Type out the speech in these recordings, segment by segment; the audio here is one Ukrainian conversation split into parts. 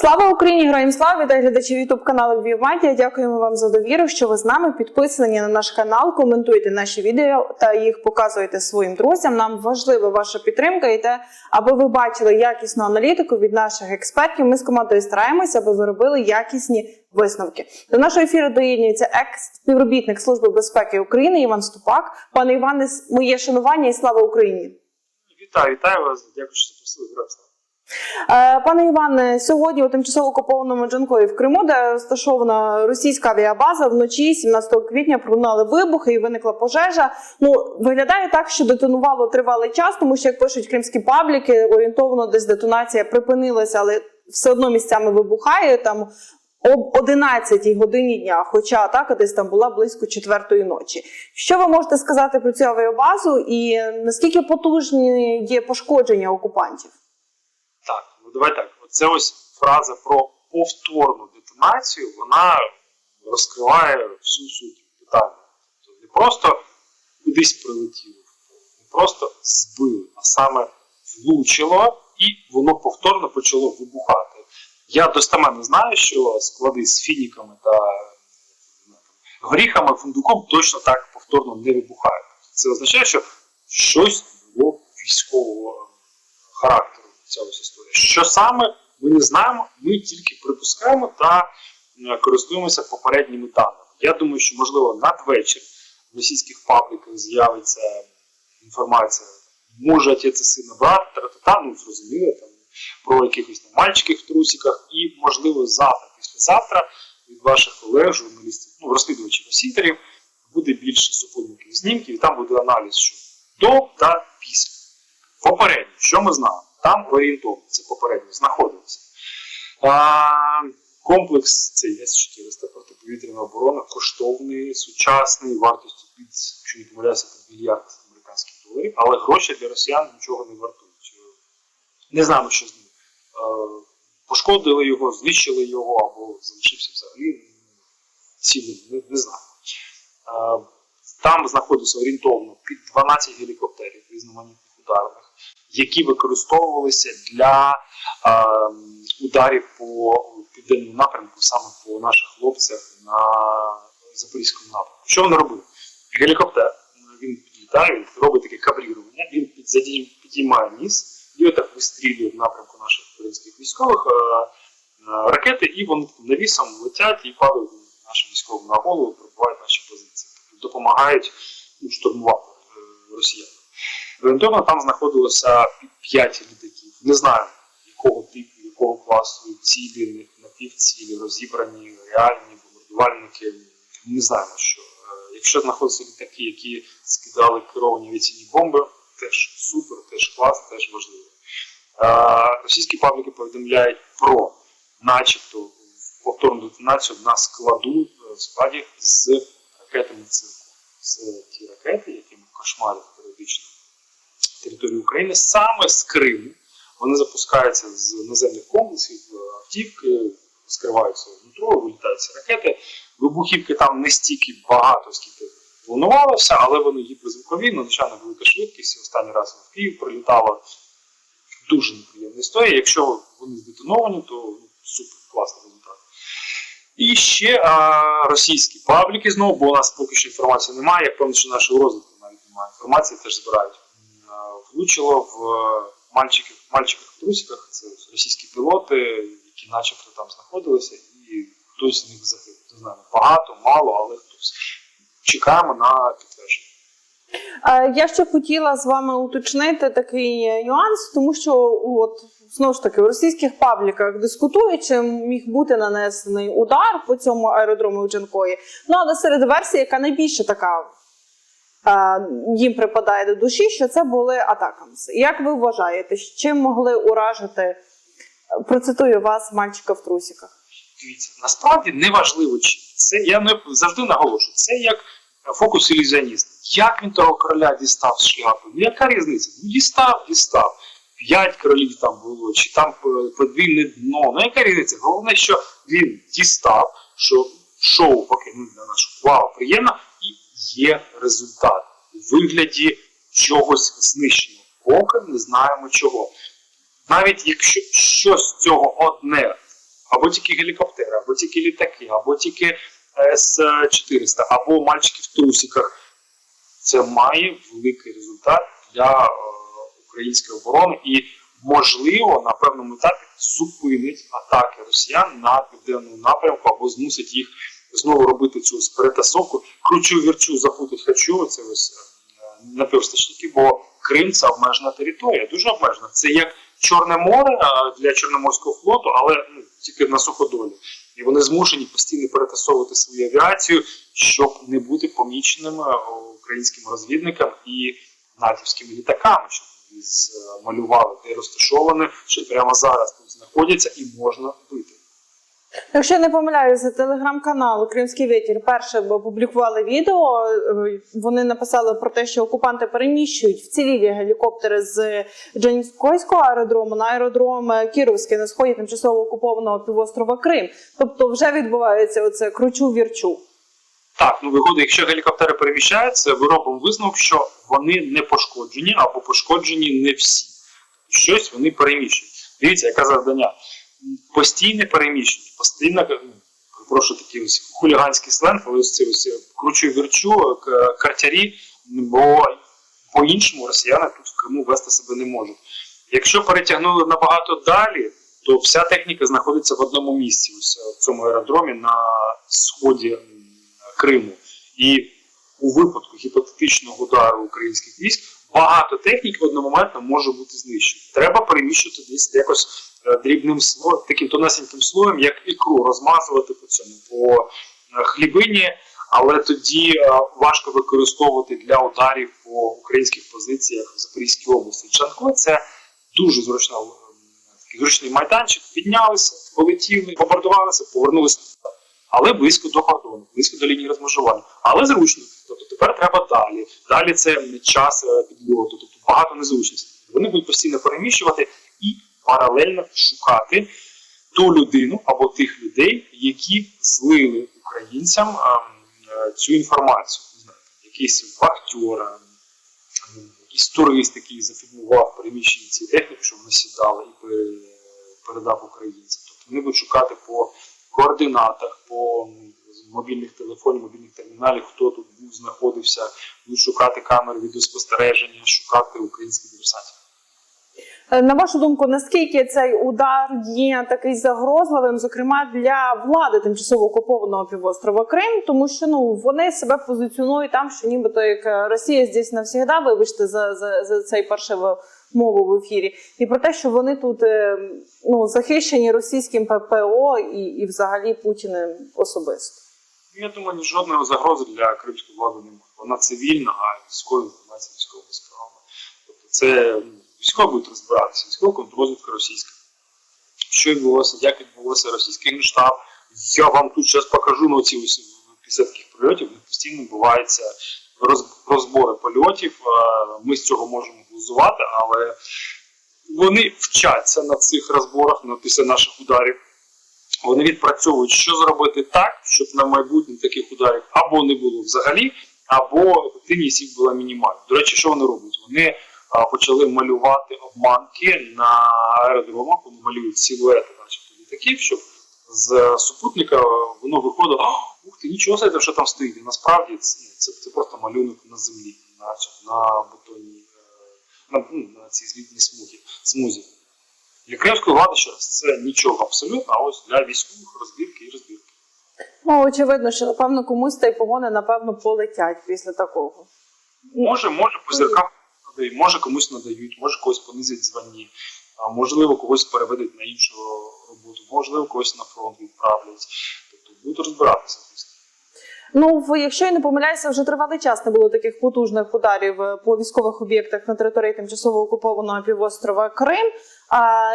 Слава Україні! Героям слава! Вітаю глядачів Ютуб каналу Львів Дякуємо вам за довіру, що ви з нами підписані на наш канал, коментуєте наші відео та їх показуєте своїм друзям. Нам важлива ваша підтримка і те, аби ви бачили якісну аналітику від наших експертів. Ми з командою стараємося, аби ви робили якісні висновки. До нашого ефіру доєднується екс-співробітник Служби безпеки України Іван Ступак. Пане Іване, моє шанування і слава Україні! Вітаю, вітаю вас. Дякую, що запросили. Е, Пане Іване, сьогодні у тимчасово окупованому Джанкої в Криму, де розташована російська авіабаза, вночі 17 квітня пролунали вибухи і виникла пожежа. Ну виглядає так, що детонувало тривалий час, тому що як пишуть кримські пабліки, орієнтовно десь детонація припинилася, але все одно місцями вибухає там. Об 11 годині дня, хоча атака десь там була близько четвертої ночі. Що ви можете сказати про цю авіабазу і наскільки потужні є пошкодження окупантів? Ну давай так. Оце ось фраза про повторну детонацію, вона розкриває всю суть питання. Тобто не просто кудись прилетіло, не просто збили, а саме влучило і воно повторно почало вибухати. Я достеменно знаю, що склади з фініками та горіхами, фундуком точно так повторно не вибухають. Це означає, що щось було військового характеру ця ось історія. Що саме ми не знаємо, ми тільки припускаємо та е, користуємося попередніми даними. Я думаю, що можливо надвечір в російських пабліках з'явиться інформація, може і сина брат, та ну зрозуміло, там про якихось там мальчиків в трусиках, і можливо завтра, післязавтра від ваших колег, журналістів, ну розслідувачів осітерів, буде більше супутників знімків, і там буде аналіз, що до та після. Попередньо, що ми знаємо? Там орієнтовно, це попередньо знаходилося. А, комплекс цей С-400 протиповітряна оборона коштовний, сучасний, вартістю під, якщо не помиляюся, під мільярд американських доларів, але гроші для росіян нічого не вартують. Не знаємо, що з ним. Пошкодили його, знищили його або залишився взагалі цілим, не, не знаю. Там знаходиться орієнтовно під 12 гелікоптерів різноманітних ударних, які використовувалися для е, ударів по південному напрямку, саме по наших хлопцях на Запорізькому напрямку. Що вони робили? Гелікоптер він підлітає, він робить таке кабрірування, він підіймає ніс і отак вистрілює в напрямку наших українських військових е, е, ракети, і вони навісом летять і падають нашим військовим на голову, пробувають наші позиції, тобто допомагають ну, штурмувати е, росіян. Орієнтовно там знаходилося 5 літаків. Не знаю, якого типу, якого класу, цілі, напівцілі, розібрані, реальні, бомбардувальники. Не знаємо, що. Е, Якщо знаходяться літаки, які скидали керовані авіаційні бомби, теж супер, теж клас, теж важливо. Е, Російські пабліки повідомляють про, начебто, повторну детонацію на складу е, складі з ракетами цирку. Це ті ракети, якими кошмарять періодично територію України, саме з Криму. Вони запускаються з наземних комплексів, е, автівки, скриваються внутрі, вилітають ці ракети. Вибухівки там не стільки багато, скільки планувалося, але вони гіперзвукові, надзвичайно велика швидкість. Останній раз в Київ прилітало дуже неприємна історія. Якщо вони здетоновані, то ну, супер класний результат. І ще а, російські пабліки знову, бо у нас поки що інформації немає, я певно, що нашого розвитку навіть немає інформації, теж збирають. Влучило в е, мальчиків, мальчиках в трусиках, це російські пілоти, які начебто там знаходилися, і хтось з них загинув. Не знаю, багато, мало, але хтось. Чекаємо на підтвердження. Е, Я ще хотіла з вами уточнити такий нюанс, тому що от знову ж таки у російських пабліках дискутують, чи міг бути нанесений удар по цьому аеродрому у Джанкої. Ну але серед версій, яка найбільше така їм припадає до душі, що це були атакамси. Як ви вважаєте, чим могли уражити? Процитую вас, мальчика в трусіках. Дивіться, насправді неважливо, чи це я не завжди наголошую. Це як фокус ілюзіоніста. Як він того короля дістав з шляпи? Ну яка різниця? Ну дістав, дістав. П'ять королів там було, чи там е, подвійне дно. Ну яка різниця? Головне, що він дістав, що шоу поки ну, для нас вау, приємно, є результат у вигляді чогось знищеного. Поки не знаємо чого. Навіть якщо щось з цього одне або тільки гелікоптери, або тільки літаки, або тільки С-400, або мальчики в трусиках. Це має великий результат для е, української оборони і, можливо, на певному етапі зупинить атаки росіян на південному напрямку або змусить їх знову робити цю перетасовку. Кручу вірчу запутать хочу. Це ось е, напівстачники, бо Крим це обмежена територія, дуже обмежена. Це як Чорне море е, для Чорноморського флоту, але ну, тільки на суходолі. І вони змушені постійно перетасовувати свою авіацію, щоб не бути поміченими е, українським розвідникам і натівськими літаками, щоб вони змалювали, де розташовані, що прямо зараз тут знаходяться і можна бити. Якщо я не помиляюся, телеграм-канал Кримський вітер перше опублікували відео. Вони написали про те, що окупанти переміщують вцілілі гелікоптери з Джанкойського аеродрому на аеродром Кіровський на сході тимчасово окупованого півострова Крим. Тобто вже відбувається оце кручу вірчу. Так, ну виходить, якщо гелікоптери переміщаються, ми робимо висновок, що вони не пошкоджені або пошкоджені не всі. Щось вони переміщують. Дивіться, яке завдання. Постійне переміщення, постійно, ну, прошу такий ось хуліганський сленг, але ось ці ось кручу вірчу, картярі, бо по-іншому росіяни тут в Криму вести себе не можуть. Якщо перетягнули набагато далі, то вся техніка знаходиться в одному місці, ось е, в цьому аеродромі на сході Криму. І у випадку гіпотетичного удару українських військ багато техніки одномоментно може бути знищено. Треба переміщувати десь якось е, дрібним слоєм, таким тонесеньким слоєм, як ікру, розмазувати по цьому по е, хлібині, але тоді е, важко використовувати для ударів по українських позиціях в Запорізькій області. Чанко це дуже зручна зручний майданчик. Піднялися, полетіли, бомбардувалися, повернулися. Але близько до кордону, близько до лінії розмежування. Але зручно. Тобто тепер треба далі. Далі це час е, підльоту, тобто багато незручностей. Вони будуть постійно переміщувати і паралельно шукати ту людину або тих людей, які злили українцям е, цю інформацію. Якийсь вахтер, ем, якийсь турист, який зафільмував переміщення цієї техніки, що вони сідали і передав українцям. Тобто вони будуть шукати по координатах, по мобільних телефонів, мобільних терміналів, хто тут був, знаходився, будуть шукати камери відеоспостереження, шукати українських диверсантів. Е, На вашу думку, наскільки цей удар є такий загрозливим, зокрема для влади тимчасово окупованого півострова Крим, тому що ну вони себе позиціонують там, що нібито як е, Росія здесь навсігда, вибачте за, за, за цей паршиву мову в ефірі, і про те, що вони тут е, ну захищені російським ППО і, і взагалі Путіним особисто. Ну, Я думаю, ні жодної загрози для кримської влади немає. Вона цивільна, а військова інформація військова справа. Тобто це ну, військово будуть розбиратися, військова контррозвідка російська. Що відбулося, як відбулося російський генштаб. Я вам тут зараз покажу на ці після таких польотів, в постійно відбуваються розбори польотів. Ми з цього можемо глузувати, але вони вчаться на цих розборах після наших ударів. Вони відпрацьовують, що зробити так, щоб на майбутнє таких ударів або не було взагалі, або ефективність їх була мінімальна. До речі, що вони роблять? Вони а, почали малювати обманки на аеродромах, вони малюють силуети, начебто літаків, щоб з супутника воно виходило, «О, ух ти, нічого собі, що там стоїть. І насправді це, це, просто малюнок на землі, на, на бетонній, е, на, ну, на цій злітній смузі. Для кримської влади ще раз це нічого абсолютно, а ось для військових розбірки і розбірки. Ну очевидно, що напевно комусь та й погони напевно полетять після такого. Може, може, по зіркам надають, може комусь надають, може когось понизять а можливо, когось переведуть на іншу роботу, можливо, когось на фронт відправлять. Тобто будуть розбиратися. Ну, якщо я не помиляюся, вже тривалий час не було таких потужних ударів е, по військових об'єктах на території тимчасово окупованого півострова Крим. А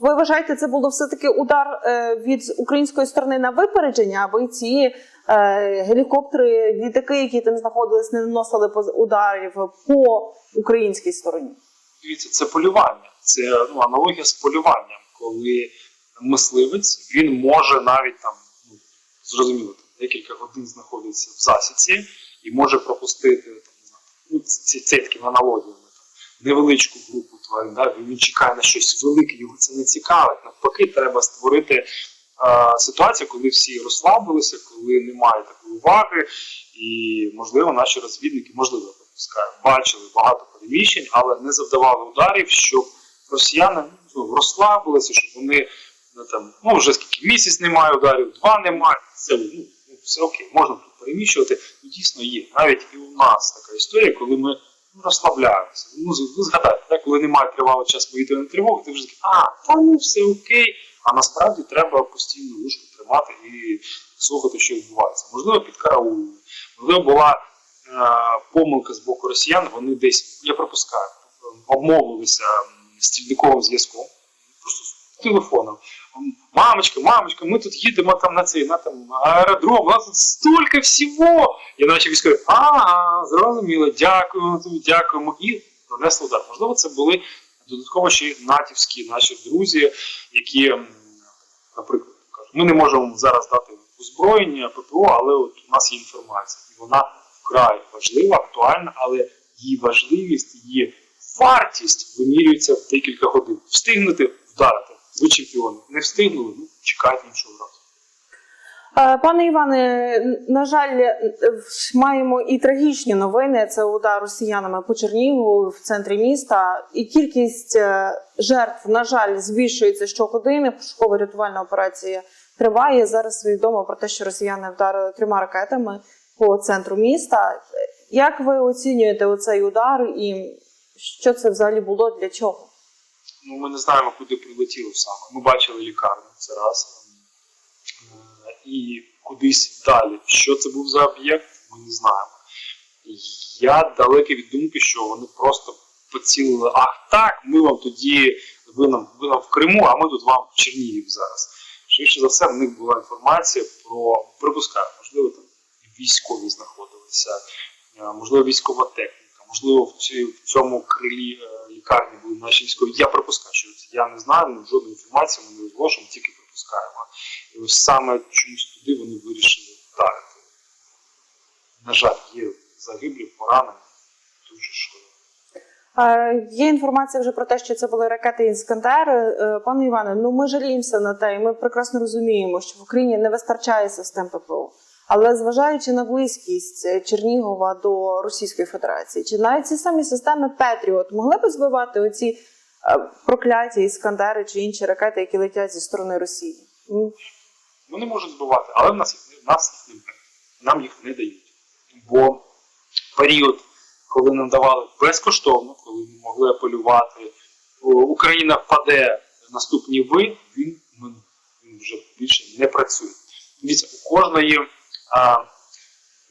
ви вважаєте, це було все таки удар е, від української сторони на випередження, аби ці е, гелікоптери, літаки, які там знаходились, не наносили ударів по українській стороні? Дивіться, це полювання. Це ну, аналогія з полюванням, коли мисливець він може навіть там, ну, зрозуміло, там, декілька годин знаходиться в засідці і може пропустити там, ну, це, це такими аналогіями, там, невеличку групу тварин. Да? Він чекає на щось велике, його це не цікавить. Навпаки, треба створити е, ситуацію, коли всі розслабилися, коли немає такої уваги, і можливо наші розвідники, можливо, я припускаю, бачили багато переміщень, але не завдавали ударів, щоб росіяни ну, розслабилися, щоб вони ну, там, ну вже скільки місяць немає ударів, два немає. Це ну, ну, все окей, можна тут переміщувати. Ну, дійсно є. Навіть і у нас така історія, коли ми ну, розслабляємося. Ну, ви згадайте, так, коли немає тривалий час повітряної тривоги, ти вже такий, а, та ну все окей. А насправді треба постійно вушку тримати і слухати, що відбувається. Можливо, під караулом, можливо, була е, помилка з боку росіян, вони десь, я припускаю, обмовилися стільниковим зв'язком, просто з телефоном. Мамочка, мамочка, ми тут їдемо там на цей на там аеродром, у нас тут стільки всього. І наші військові, ага, зрозуміло, дякуємо дякуємо. І нанесли удар. Можливо, це були додатково ще натівські наші друзі, які, наприклад, кажуть, ми не можемо зараз дати озброєння ППО, але от у нас є інформація. І вона вкрай важлива, актуальна, але її важливість, її вартість вимірюється в декілька годин. Встигнути вдарити. Ви чемпіони. Не встигнули, ну чекайте іншого разу. Е, Пане Іване, на жаль, маємо і трагічні новини. Це удар росіянами по Чернігову в центрі міста. І кількість е, жертв, на жаль, збільшується щогодини. Пошукова рятувальна операція триває. Зараз відомо про те, що росіяни вдарили трьома ракетами по центру міста. Як ви оцінюєте оцей удар і що це взагалі було для чого? Ну, ми не знаємо, куди прилетіло саме. Ми бачили лікарню, це раз. Е, І кудись далі. Що це був за об'єкт, ми не знаємо. Я далекий від думки, що вони просто поцілили, ах так, ми вам тоді, ви нам, ви нам в Криму, а ми тут вам в Чернігів зараз. Швидше за все, в них була інформація про, припускаю, можливо, там військові знаходилися, е, можливо, військова техніка, можливо, в, цьому крилі е, лікарні були наші військові. Я припускаю, що я не знаю, ну, жодної інформації ми не розголошуємо, тільки припускаємо. І ось саме чомусь туди вони вирішили вдарити. На жаль, є загиблі, поранені, дуже шкода. Є інформація вже про те, що це були ракети Іскандер. Пане Іване, ну ми жаліємося на те, і ми прекрасно розуміємо, що в Україні не вистачає систем ППО. Але зважаючи на близькість е, Чернігова до Російської Федерації, чи навіть ці самі системи Петріот могли б збивати оці е, прокляті іскандери чи інші ракети, які летять зі сторони Росії? Вони можуть збивати, але в нас їх, в нас їх немає. Нам їх не дають. Бо період, коли нам давали безкоштовно, коли ми могли апелювати, Україна впаде наступні ви, він, він вже більше не працює. Дивіться, у кожної,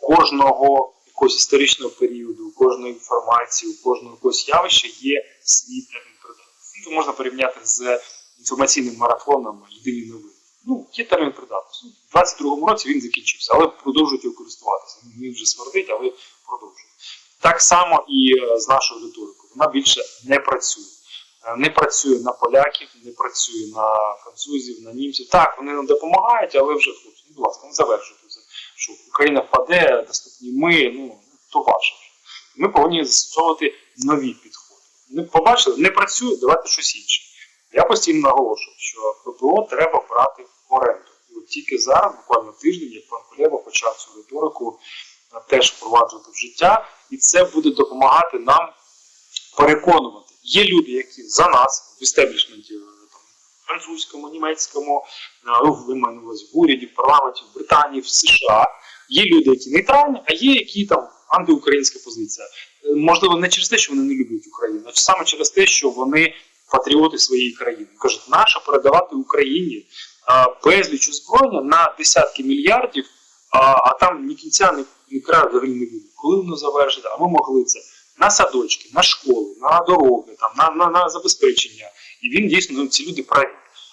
кожного якогось історичного періоду, кожної інформації, у кожного якогось явища є свій термін придатності. Це можна порівняти з інформаційним марафоном Єдині новини. Ну, є термін придатності. У 22-му році він закінчився, але продовжують його користуватися. Він вже смердить, але продовжують. Так само і е, з нашою риторикою. Вона більше не працює. Е, Не працює на поляків, не працює на французів, на німців. Так, вони нам допомагають, але вже хлопці, ну, будь ласка, не завершуйте це. Що Україна впаде, доступні ми, ну то ваше. Ми повинні застосовувати нові підходи. Ми побачили, не працює, давайте щось інше. Я постійно наголошую, що ППО треба брати в оренду. І от тільки зараз, буквально тиждень, як пан Кулеба почав цю риторику е, теж впроваджувати в життя, і це буде допомагати нам переконувати. Є люди, які за нас в істеблішменті французькому, німецькому, е, ну, ви в уряді, в парламенті, в Британії, в США. Є люди, які нейтральні, а є які там антиукраїнська позиція. Е, Можливо, не через те, що вони не люблять Україну, а саме через те, що вони патріоти своєї країни. Кажуть, наша передавати Україні безліч озброєння на десятки мільярдів, а, там ні кінця, ні краю взагалі не буде. Коли воно завершиться, а ми могли це на садочки, на школи, на дороги, там, на, на, на забезпечення. І він дійсно ну, ці люди праві.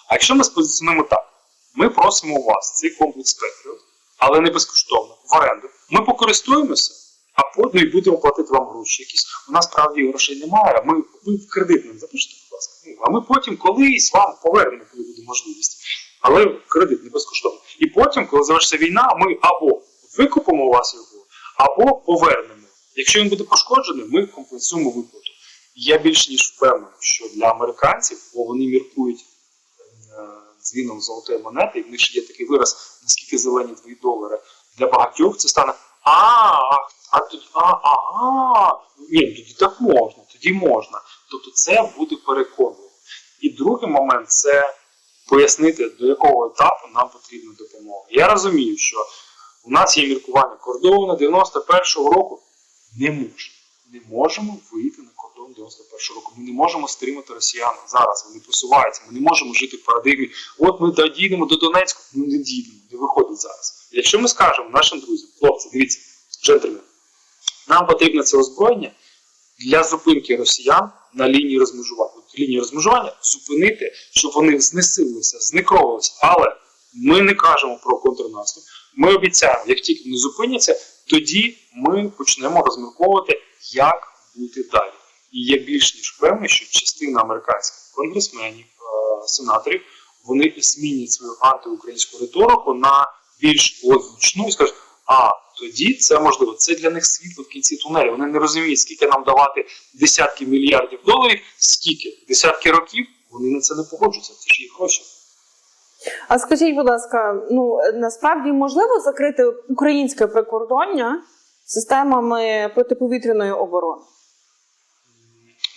А якщо ми спозиціонуємо так, ми просимо вас цей комплекс Петріот, але не безкоштовно, в оренду. Ми покористуємося, а потім і будемо платити вам гроші. Якісь у нас справді грошей немає. Ми ви в кредит нам запишете, будь ласка. Ну, а ми потім колись вам повернемо, коли буде можливість. Але кредит не безкоштовно. І потім, коли завершиться війна, ми або викупимо у вас його, або повернемо. Якщо він буде пошкоджений, ми компенсуємо виплату. Я більш ніж впевнений, що для американців, бо вони міркують е, дзвіном золотої монети, і в них ж є такий вираз, наскільки зелені твої долари. Для багатьох це стане а, а, а тут, а, ні, тоді так можна, тоді можна. Тобто це буде переконливо. І другий момент це пояснити, до якого етапу нам потрібна допомога. Я розумію, що у нас є міркування кордону 91-го року. Не можемо. Не можемо вийти на кордон 91-го року. Ми не можемо стримати росіян зараз. Вони просуваються. Ми не можемо жити в парадигмі. От ми дійдемо до Донецьку. Ну не дійдемо, не виходить зараз. Якщо ми скажемо нашим друзям, хлопці, дивіться, джентльмени, нам потрібно це озброєння для зупинки росіян на лінії розмежування. От лінії розмежування зупинити, щоб вони знесилилися, зникровувалися. Але ми не кажемо про контрнаступ. Ми обіцяємо, як тільки вони зупиняться, тоді ми почнемо розмірковувати, як бути далі. І я більш ніж впевнений, що частина американських конгресменів, е, сенаторів, вони змінять свою антиукраїнську риторику на більш озвучну і скажуть, а тоді це можливо. Це для них світло в кінці тунелю. Вони не розуміють, скільки нам давати десятки мільярдів доларів, скільки десятки років. Вони на це не погоджуються. Це ж їх гроші. А скажіть, будь ласка, ну насправді можливо закрити українське прикордоння системами протиповітряної оборони?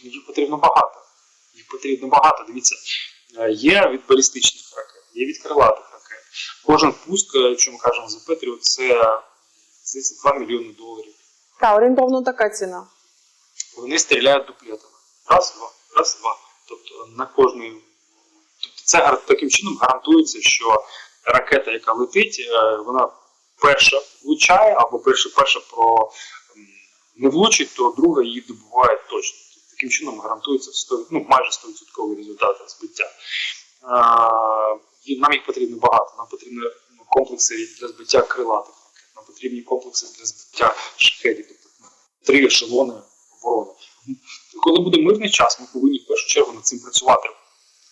Їх потрібно багато. Їх потрібно багато. Дивіться, е, є від балістичних ракет, є від крилатих ракет. Кожен пуск, е, якщо ми кажемо за Петріо, це здається, 2 мільйони доларів. Та орієнтовно така ціна. Вони стріляють дуплетами. Раз, два, раз, два. Тобто на кожний. Тобто це таким чином гарантується, що ракета, яка летить, е, вона перша влучає, або перша, перша про не влучить, то друга її добуває точно. Таким чином гарантується 100, ну, майже 100% результат збиття. Нам їх потрібно багато. Нам потрібні ну, комплекси для збиття крилатих нам потрібні комплекси для збиття шахедів, тобто три ешелони оборони. Коли буде мирний час, ми повинні в першу чергу над цим працювати.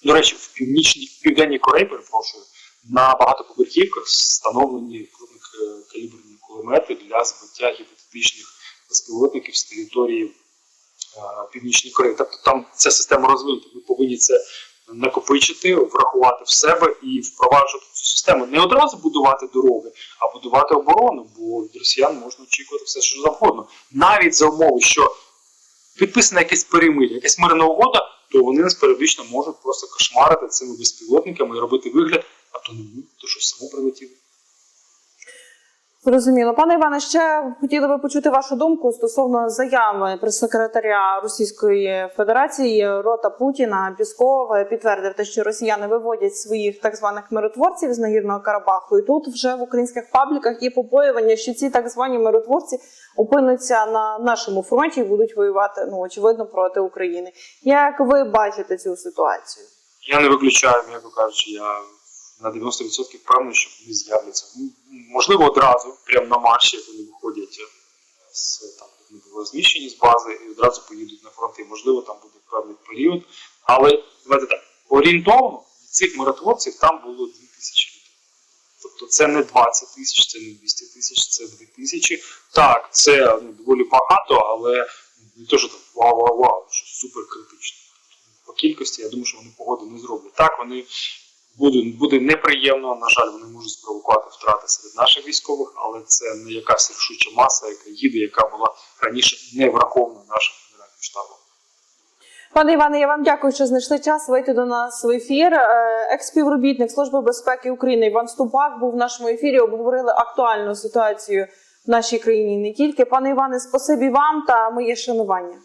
До речі, в північній в південній Кореї, перепрошую, на багатоповерхівках встановлені крупнокаліберні кулемети для збиття гіпотетичних безпілотників з території е, Північної Кореї. Тобто там ця система розвинута. Ми повинні це накопичити, врахувати в себе і впроваджувати цю систему. Не одразу будувати дороги, а будувати оборону, бо від росіян можна очікувати все, що завгодно. Навіть за умови, що підписана якесь перемир'я, якась мирна угода, то вони нас періодично можуть просто кошмарити цими безпілотниками і робити вигляд, а то не то що само прилетіло. Зрозуміло. Пане Іване, ще хотіли би почути вашу думку стосовно заяви прес-секретаря Російської Федерації Рота Путіна. Пісков підтвердив те, що росіяни виводять своїх так званих миротворців з нагірного Карабаху. І тут вже в українських пабліках є побоювання, що ці так звані миротворці опинуться на нашому фронті і будуть воювати, ну очевидно, проти України. Як ви бачите цю ситуацію? Я не виключаю, м'яко кажучи, я на 90% впевнений, що вони з'являться. Ну, Можливо, одразу, прямо на марші, як вони виходять е, з там, вони були розміщені з бази і одразу поїдуть на фронти. Можливо, там буде певний період. Але давайте так, орієнтовно цих миротворців там було 2 тисячі людей. Тобто це не 20 тисяч, це не 200 тисяч, це 2 тисячі. Так, це ну, доволі багато, але не то, що там вау-вау-вау, що супер критично. По кількості, я думаю, що вони погоди не зроблять. Так, вони буде, буде неприємно. На жаль, вони можуть спровокувати втрати серед наших військових, але це не якась рішуча маса, яка їде, яка була раніше не врахована нашим генеральним штабом. Пане Іване, я вам дякую, що знайшли час вийти до нас в ефір. Е, Експівробітник Служби безпеки України Іван Ступак був в нашому ефірі. Обговорили актуальну ситуацію в нашій країні. Не тільки пане Іване, спасибі вам та моє шанування.